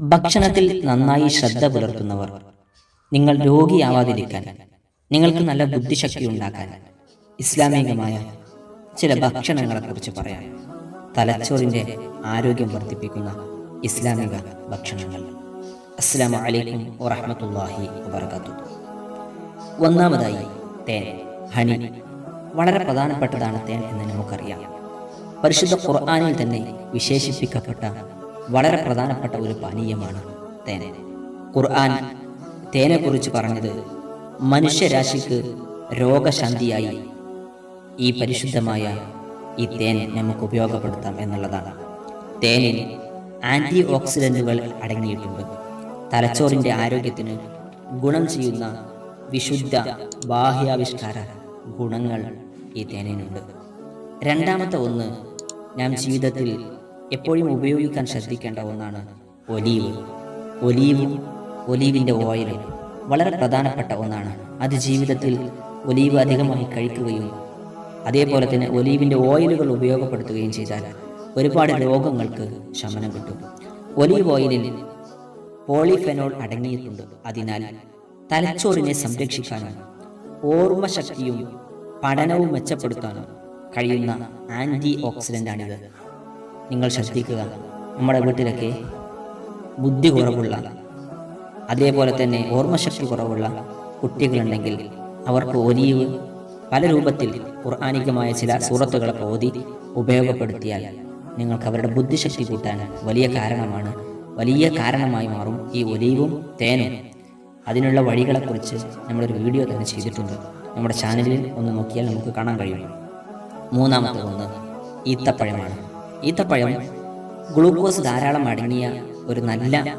ഭക്ഷണത്തിൽ നന്നായി ശ്രദ്ധ പുലർത്തുന്നവർ. നിങ്ങൾ രോഗിയാവാതിരിക്കാൻ നിങ്ങൾക്ക് നല്ല ബുദ്ധിശക്തി ഉണ്ടാക്കാൻ ഇസ്ലാമികമായ ചില ഭക്ഷണങ്ങളെക്കുറിച്ച് പറയാം. തലച്ചോറിന്റെ ആരോഗ്യം വർദ്ധിപ്പിക്കുന്ന ഇസ്ലാമിക ഭക്ഷണങ്ങൾ. അസ്സാം വലൈക്കും വറഹമത്തല്ലാഹി വബർക്കാത്തു ഒന്നാമതായി തേൻ. ഹണി വളരെ പ്രധാനപ്പെട്ടതാണ് തേൻ എന്ന് നമുക്കറിയാം. പരിശുദ്ധ ഖുർആാനിൽ തന്നെ വിശേഷിപ്പിക്കപ്പെട്ട വളരെ പ്രധാനപ്പെട്ട ഒരു പാനീയമാണ് തേൻ. ഖുർആൻ തേനെക്കുറിച്ച് പറഞ്ഞത് മനുഷ്യരാശിക്ക് രോഗശാന്തിയായി ഈ പരിശുദ്ധമായ ഈ തേൻ നമുക്ക് ഉപയോഗപ്പെടുത്താം എന്നുള്ളതാണ്. തേനിൽ ആന്റി ഓക്സിഡന്റുകൾ അടങ്ങിയിട്ടുണ്ട്. തലച്ചോറിന്റെ ആരോഗ്യത്തിന് ഗുണം ചെയ്യുന്ന വിശുദ്ധ ബാഹ്യാവിഷ്കാര ഗുണങ്ങൾ ഈ തേനിനുണ്ട്. രണ്ടാമത്തെ ഒന്ന് ഞാൻ ജീവിതത്തിൽ എപ്പോഴും ഉപയോഗിക്കാൻ ശ്രദ്ധിക്കേണ്ട ഒന്നാണ് ഒലീവ്. ഒലീവും ഒലീവിന്റെ ഓയിലും വളരെ പ്രധാനപ്പെട്ട ഒന്നാണ്. അത് ജീവിതത്തിൽ ഒലീവ് അധികമായി കഴിക്കുകയും അതേപോലെ തന്നെ ഒലീവിന്റെ ഓയിലുകൾ ഉപയോഗപ്പെടുത്തുകയും ചെയ്താൽ ഒരുപാട് രോഗങ്ങൾക്ക് ശമനം കിട്ടും. ഒലീവ് ഓയിലിൽ പോളിഫെനോൾ അടങ്ങിയിട്ടുണ്ട്. അതിനാൽ തലച്ചോറിനെ സംരക്ഷിക്കാനും ഓർമ്മശക്തിയും പഠനവും മെച്ചപ്പെടുത്താനും കഴിയുന്ന ആന്റി ഓക്സിഡന്റാണിത് നിങ്ങൾ ശ്രദ്ധിക്കുക. നമ്മുടെ വീട്ടിലൊക്കെ ബുദ്ധി കുറവുള്ള അതേപോലെ തന്നെ ഓർമ്മശക്തി കുറവുള്ള കുട്ടികളുണ്ടെങ്കിൽ അവർക്ക് ഒലീവ് പല രൂപത്തിൽ ഖുർആാനികമായ ചില സൂറത്തുകളെ ഓതി ഉപയോഗപ്പെടുത്തിയാൽ നിങ്ങൾക്ക് അവരുടെ ബുദ്ധിശക്തി കൂട്ടാൻ വലിയ കാരണമാണ് വലിയ കാരണമായി മാറും ഈ ഒലീവും തേനും. അതിനുള്ള വഴികളെക്കുറിച്ച് നമ്മളൊരു വീഡിയോ തന്നെ ചെയ്തിട്ടുണ്ട്. നമ്മുടെ ചാനലിൽ ഒന്ന് നോക്കിയാൽ നമുക്ക് കാണാൻ കഴിയും. മൂന്നാമത്തെ ഒന്ന് ഈത്തപ്പഴമാണ്. ഈത്തപ്പഴം ഗ്ലൂക്കോസ് ധാരാളം അടങ്ങിയ ഒരു നല്ല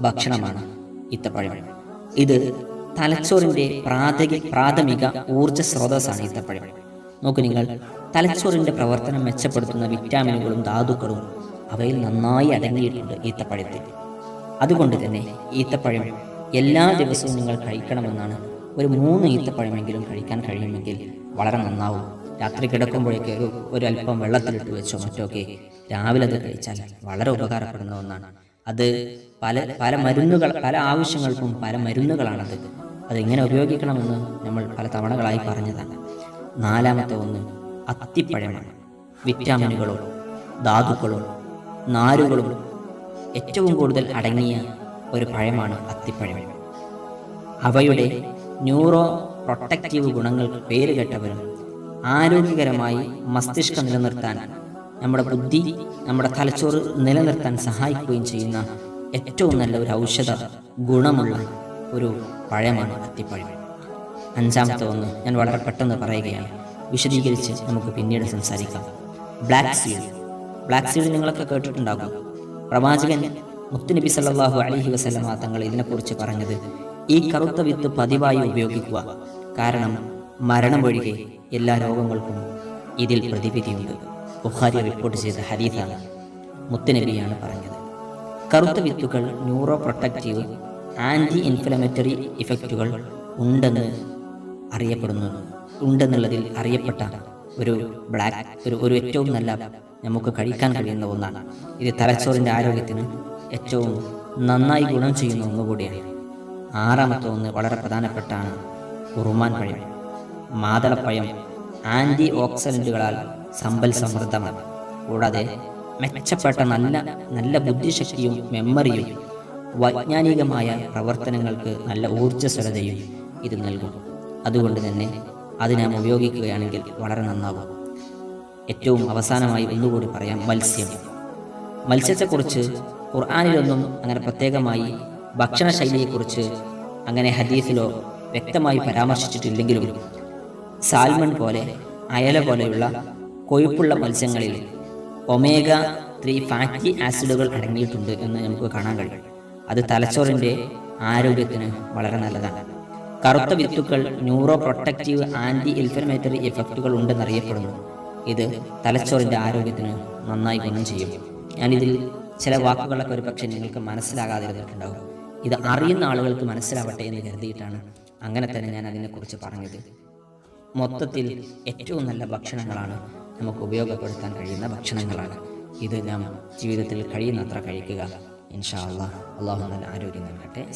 ഭക്ഷണമാണ് ഈത്തപ്പഴം. ഇത് തലച്ചോറിന്റെ പ്രാഥമിക പ്രാഥമിക ഊർജ സ്രോതസ്സാണ് ഈത്തപ്പഴം. നോക്കൂ നിങ്ങൾ തലച്ചോറിന്റെ പ്രവർത്തനം മെച്ചപ്പെടുത്തുന്ന വിറ്റാമിനുകളും ധാതുക്കളും അവയിൽ നന്നായി അടങ്ങിയിട്ടുണ്ട് ഈത്തപ്പഴത്തിൽ. അതുകൊണ്ട് തന്നെ ഈത്തപ്പഴം എല്ലാ ദിവസവും നിങ്ങൾ കഴിക്കണമെന്നാണ് ഒരു മൂന്ന് ഈത്തപ്പഴമെങ്കിലും കഴിക്കാൻ കഴിയുമെങ്കിൽ വളരെ നന്നാവും. രാത്രി കിടക്കുമ്പോഴേക്ക് ഒരു ഒരു അല്പം വെള്ളത്തിലിട്ട് വെച്ചോ മറ്റൊക്കെ. രാവിലെ അത് കഴിച്ചാൽ വളരെ ഉപകാരപ്പെടുന്ന ഒന്നാണ്. അത് പല പല മരുന്നുകൾ പല ആവശ്യങ്ങൾക്കും പല മരുന്നുകളാണത്. അതെങ്ങനെ ഉപയോഗിക്കണമെന്ന് നമ്മൾ പല തവണകളായി പറഞ്ഞതാണ്. നാലാമത്തെ ഒന്ന് അത്തിപ്പഴമാണ്. വിറ്റാമിനുകളോ ധാതുക്കളോ നാരുകളും. ഏറ്റവും കൂടുതൽ അടങ്ങിയ ഒരു പഴമാണ് അത്തിപ്പഴം. അവയുടെ ന്യൂറോ പ്രൊട്ടക്റ്റീവ് ഗുണങ്ങൾക്ക് പേര് കേട്ടവരും ആരോഗ്യകരമായി മസ്തിഷ്കം നിലനിർത്താൻ നമ്മുടെ ബുദ്ധി നമ്മുടെ തലച്ചോറ് നിലനിർത്താൻ സഹായിക്കുകയും ചെയ്യുന്ന ഏറ്റവും നല്ല ഒരു ഔഷധ ഗുണമുള്ള ഒരു പഴമാണ് അത്തിപ്പഴം. അഞ്ചാമത്തെ ഒന്ന് ഞാൻ വളരെ പെട്ടെന്ന് പറയുകയാണ്. വിശദീകരിച്ച് നമുക്ക് പിന്നീട് സംസാരിക്കാം. ബ്ലാക്ക് സീഡ് ബ്ലാക്ക് സീഡ് നിങ്ങളൊക്കെ കേട്ടിട്ടുണ്ടാകും. പ്രവാചകൻ മുത്തുനബി സല്ലാഹു അലഹി വസല്ലമ തങ്ങൾ ഇതിനെക്കുറിച്ച് പറഞ്ഞത് ഈ കറുത്ത വിത്ത് പതിവായി ഉപയോഗിക്കുക. കാരണം മരണമൊഴികെ എല്ലാ രോഗങ്ങൾക്കും ഇതിൽ പ്രതിവിധിയുണ്ട്. ബുഖാരി റിപ്പോർട്ട് ചെയ്ത ഹദീസാണ് മുത്തനബിയാണ് പറഞ്ഞത്. കറുത്ത വിത്തുകൾ ന്യൂറോ പ്രൊട്ടക്റ്റീവ് ആന്റി ഇൻഫ്ലമേറ്ററി ഇഫക്റ്റുകൾ ഉണ്ടെന്ന് അറിയപ്പെടുന്നു. ഉണ്ടെന്നുള്ളതിൽ അറിയപ്പെട്ട ഒരു ബ്ലാക്ക് ഒരു ഒരു ഏറ്റവും നല്ല നമുക്ക് കഴിക്കാൻ കഴിയുന്ന ഒന്നാണ്. ഇത് തലച്ചോറിന്റെ ആരോഗ്യത്തിന് ഏറ്റവും നന്നായി ഗുണം ചെയ്യുന്ന ഒന്നുകൂടിയാണ്. ആറാമത്തെ ഒന്ന് വളരെ പ്രധാനപ്പെട്ടാണ് ഉറുമാൻ പഴം. മാതളപ്പഴം ആന്റി ഓക്സിഡന്റുകളാൽ സമ്പൽ സമൃദ്ധമാണ്. കൂടാതെ മെച്ചപ്പെട്ട നല്ല നല്ല ബുദ്ധിശക്തിയും മെമ്മറിയും വൈജ്ഞാനികമായ പ്രവർത്തനങ്ങൾക്ക് നല്ല ഊർജസ്വലതയും ഇത് നൽകും. അതുകൊണ്ട് തന്നെ അത് നാം ഉപയോഗിക്കുകയാണെങ്കിൽ വളരെ നന്നാകും. ഏറ്റവും അവസാനമായി ഒന്നുകൂടി പറയാം മത്സ്യം. മത്സ്യത്തെക്കുറിച്ച് ഖുർആാനിലൊന്നും അങ്ങനെ പ്രത്യേകമായി ഭക്ഷണശൈലിയെക്കുറിച്ച് അങ്ങനെ ഹദീസിലോ വ്യക്തമായി പരാമർശിച്ചിട്ടില്ലെങ്കിലും സാൽമൺ പോലെ അയല പോലെയുള്ള കൊഴുപ്പുള്ള മത്സ്യങ്ങളിൽ ഒമേഗ ത്രീ ഫാറ്റി ആസിഡുകൾ അടങ്ങിയിട്ടുണ്ട് എന്ന് നമുക്ക് കാണാൻ കഴിയും. അത് തലച്ചോറിന്റെ ആരോഗ്യത്തിന് വളരെ നല്ലതാണ്. കറുത്ത വിത്തുക്കൾ ന്യൂറോ പ്രൊട്ടക്റ്റീവ് ആന്റി ഇൻഫ്ലമേറ്ററി എഫക്റ്റുകൾ ഉണ്ടെന്നറിയപ്പെടുന്നു. ഇത് തലച്ചോറിന്റെ ആരോഗ്യത്തിന് നന്നായി ഗുണം ചെയ്യും. ഞാനിതിൽ ചില വാക്കുകളൊക്കെ ഒരു പക്ഷേ നിങ്ങൾക്ക് മനസ്സിലാകാതിരുന്നിട്ടുണ്ടാവും. ഇത് അറിയുന്ന ആളുകൾക്ക് മനസ്സിലാവട്ടെ എന്ന് കരുതിയിട്ടാണ് അങ്ങനെ തന്നെ ഞാൻ അതിനെക്കുറിച്ച് പറഞ്ഞത്. മൊത്തത്തിൽ ഏറ്റവും നല്ല ഭക്ഷണങ്ങളാണ്. നമുക്ക് ഉപയോഗപ്പെടുത്താൻ കഴിയുന്ന ഭക്ഷണങ്ങളാണ്. ഇത് നാം ജീവിതത്തിൽ കഴിയുന്നത്ര കഴിക്കുക. ഇൻഷാ അള്ളാഹ്. അള്ളാഹു നല്ല ആരോഗ്യം നൽകട്ടെ.